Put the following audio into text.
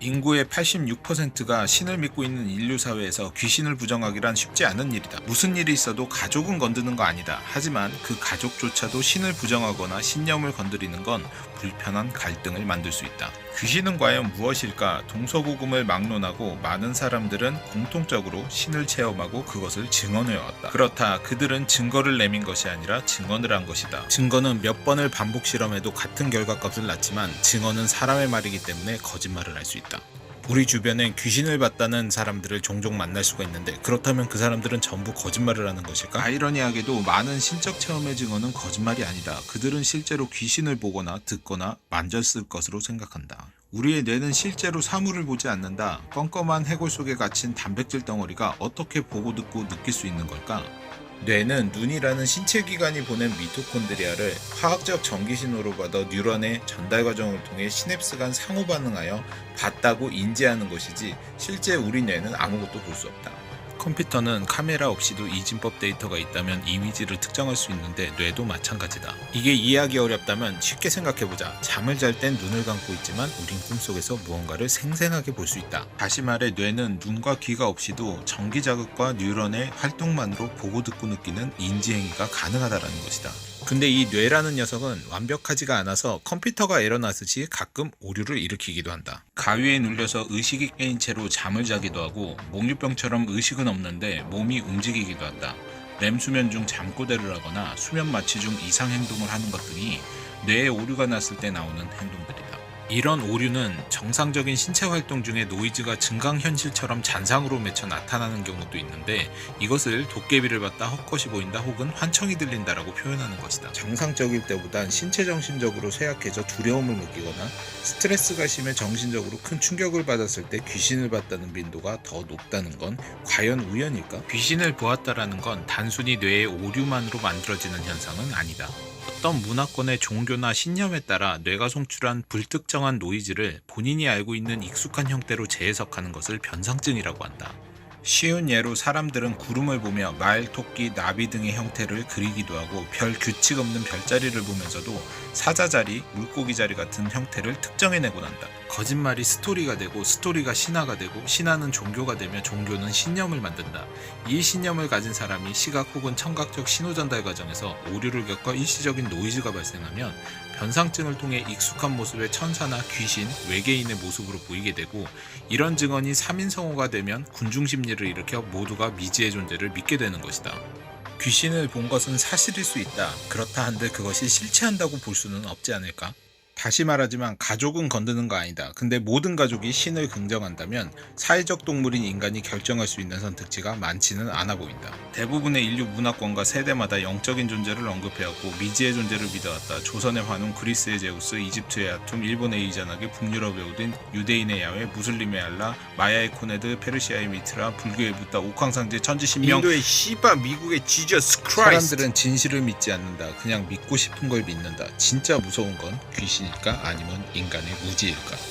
인구의 86%가 신을 믿고 있는 인류 사회에서 귀신을 부정하기란 쉽지 않은 일이다. 무슨 일이 있어도 가족은 건드는 거 아니다. 하지만 그 가족조차도 신을 부정하거나 신념을 건드리는 건 불편한 갈등을 만들 수 있다. 귀신은 과연 무엇일까? 동서고금을 막론하고 많은 사람들은 공통적으로 신을 체험하고 그것을 증언해왔다. 그렇다. 그들은 증거를 내민 것이 아니라 증언을 한 것이다. 증거는 몇 번을 반복 실험해도 같은 결과값을 낳지만 증언은 사람의 말이기 때문에 거짓말을 할 수 있다. 우리 주변엔 귀신을 봤다는 사람들을 종종 만날 수가 있는데 그렇다면 그 사람들은 전부 거짓말을 하는 것일까? 아이러니하게도 많은 신적 체험의 증언은 거짓말이 아니다. 그들은 실제로 귀신을 보거나 듣거나 만졌을 것으로 생각한다. 우리의 뇌는 실제로 사물을 보지 않는다. 껌껌한 해골 속에 갇힌 단백질 덩어리가 어떻게 보고 듣고 느낄 수 있는 걸까? 뇌는 눈이라는 신체 기관이 보낸 미토콘드리아를 화학적 전기 신호로 받아 뉴런의 전달 과정을 통해 시냅스 간 상호 반응하여 봤다고 인지하는 것이지 실제 우리 뇌는 아무것도 볼 수 없다. 컴퓨터는 카메라 없이도 이진법 데이터가 있다면 이미지를 특정할 수 있는데 뇌도 마찬가지다. 이게 이해하기 어렵다면 쉽게 생각해보자. 잠을 잘 땐 눈을 감고 있지만 우린 꿈속에서 무언가를 생생하게 볼 수 있다. 다시 말해 뇌는 눈과 귀가 없이도 전기 자극과 뉴런의 활동만으로 보고 듣고 느끼는 인지 행위가 가능하다는 것이다. 근데 이 뇌라는 녀석은 완벽하지가 않아서 컴퓨터가 에러나듯이 가끔 오류를 일으키기도 한다. 가위에 눌려서 의식이 깨인 채로 잠을 자기도 하고 목류병처럼 의식은 없는데 몸이 움직이기도 한다. 렘 수면 중 잠꼬대를 하거나 수면 마취 중 이상 행동을 하는 것 등이 뇌에 오류가 났을 때 나오는 행동들이다. 이런 오류는 정상적인 신체 활동 중에 노이즈가 증강 현실처럼 잔상으로 맺혀 나타나는 경우도 있는데 이것을 도깨비를 봤다 헛것이 보인다 혹은 환청이 들린다라고 표현하는 것이다. 정상적일 때보단 신체 정신적으로 쇠약해져 두려움을 느끼거나 스트레스가 심해 정신적으로 큰 충격을 받았을 때 귀신을 봤다는 빈도가 더 높다는 건 과연 우연일까? 귀신을 보았다라는 건 단순히 뇌의 오류만으로 만들어지는 현상은 아니다. 어떤 문화권의 종교나 신념에 따라 뇌가 송출한 불특정한 노이즈를 본인이 알고 있는 익숙한 형태로 재해석하는 것을 변상증이라고 한다. 쉬운 예로 사람들은 구름을 보며 말, 토끼, 나비 등의 형태를 그리기도 하고 별 규칙 없는 별자리를 보면서도 사자 자리, 물고기 자리 같은 형태를 특정해내곤 한다. 거짓말이 스토리가 되고 스토리가 신화가 되고 신화는 종교가 되며 종교는 신념을 만든다. 이 신념을 가진 사람이 시각 혹은 청각적 신호 전달 과정에서 오류를 겪어 일시적인 노이즈가 발생하면 변상증을 통해 익숙한 모습의 천사나 귀신, 외계인의 모습으로 보이게 되고 이런 증언이 3인 성호가 되면 군중 심리를 일으켜 모두가 미지의 존재를 믿게 되는 것이다. 귀신을 본 것은 사실일 수 있다. 그렇다 한들 그것이 실체한다고 볼 수는 없지 않을까? 다시 말하지만 가족은 건드는 거 아니다. 근데 모든 가족이 신을 긍정한다면 사회적 동물인 인간이 결정할 수 있는 선택지가 많지는 않아 보인다. 대부분의 인류 문화권과 세대마다 영적인 존재를 언급해왔고 미지의 존재를 믿어왔다. 조선의 환웅, 그리스의 제우스, 이집트의 아툼, 일본의 이자나기, 북유럽의 오딘, 유대인의 야훼, 무슬림의 알라, 마야의 코네드, 페르시아의 미트라, 불교의 부다, 옥황상제, 천지신명 인도의 시바, 미국의 지저스 크라이스트. 사람들은 진실을 믿지 않는다. 그냥 믿고 싶은 걸 믿는다. 진짜 무서운 건 귀신 일까 아니면 인간의 무지일까?